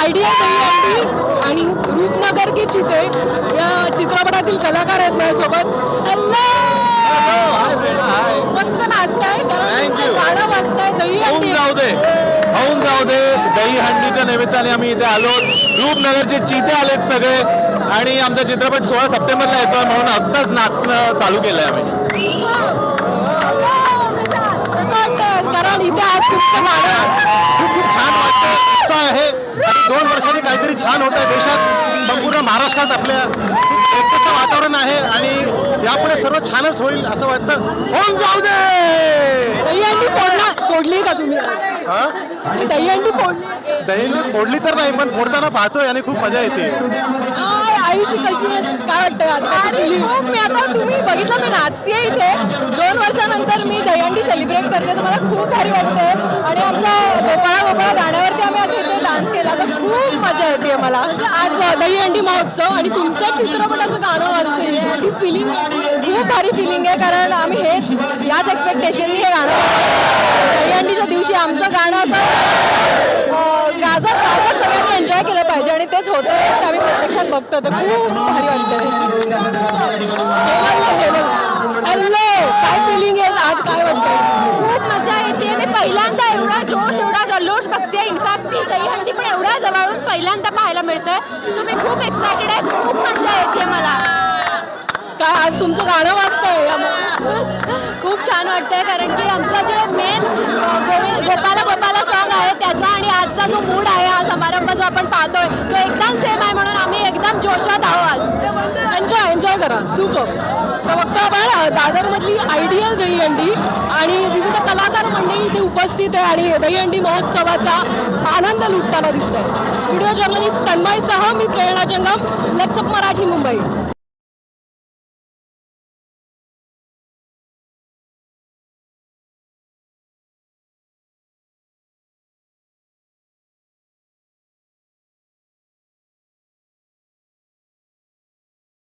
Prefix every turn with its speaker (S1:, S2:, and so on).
S1: Idea Dahihandi आणि रूपनगर की चिते या चित्रपटातील कलाकार आहेत माझ्यासोबत. मस्त नाचताय. गाणं
S2: जाऊ दे. होऊन जाऊ दे. दही हंडीच्या निमित्ताने आम्ही इथे आलो. रूपनगरचे चिते आलेत सगळे. आणि आमचा चित्रपट सोळा सप्टेंबरला येतोय म्हणून आत्ताच नाचणं चालू केलंय आम्ही.
S1: कारण इथे आज तुमचं गाणं
S2: दोन वर्षांनी काहीतरी छान होत आहे देशात. संपूर्ण महाराष्ट्रात आपल्या एकतेचं वातावरण आहे आणि यापुढे सर्व छानच होईल असं वाटतं. होऊन जाऊ दे!
S1: फोडला. फोडली का तुम्ही? दहीहंडी फोडली
S2: दहीने फोडली तर नाही पण फोडताना पाहतोय आणि खूप मजा येते.
S1: आयुष्य कशी आहे? काय वाटतं खूप मी आता तुम्ही बघितलं मी नाचतेय इथे. दोन वर्षानंतर मी दहीहंडी सेलिब्रेट करते तर मला खूप भारी वाटतंय. आणि आमच्या गोपाळा गोपाळा गाण्यावरती आम्ही आता इथे डान्स केला. तर खूप मजा येते मला. आज दहीहंडी महोत्सव आणि तुमच्या चित्रपटाचं गाणं वाजते ती फिलिंग खूप भारी फिलिंग आहे. कारण आम्ही हे याच एक्सपेक्टेशननी हे गाणं दहीहंडीच्या दिवशी आमचं गाणं असं गाजत गाजत सगळ्यांनी एन्जॉय केलं पाहिजे. आणि तेच होतं ते आम्ही प्रत्यक्षात बघतो तर खूप भारी वाटतं हॅलो! काय फिलिंग आहे? आज काय वाटतं
S3: खूप मजा येते. मी पहिल्यांदा एवढा जोश एवढा जल्लोष बघते इनफॅक्ट ती दहीहंडी पण एवढ्या जवळून पहिल्यांदा पाहायला मिळतंय. सो मी खूप एक्सायटेड आहे खूप मजा येते मला.
S1: का आज तुमचं गाणं वाचतंय
S3: खूप छान वाटतंय कारण की आमचा जे मेन गोपाला गोपाला सॉन्ग आहे त्याचा आणि आजचा जो मूड आहे हा समारंभ जो आपण पाहतोय तो एकदम सेम आहे म्हणून आम्ही एकदम जोशात आहोत.
S1: करा. सुपर तबक्का बघतो दादरमधली आयडियल दहीहंडी आणि विविध कलाकार मंडळी इथे उपस्थित आहे आणि दहीहंडी महोत्सवाचा आनंद लुटताना दिसतंय. व्हिडिओ जर्नलिस्ट तन्मयसह मी प्रेरणा जंगम लेट्सअप मराठी मुंबई.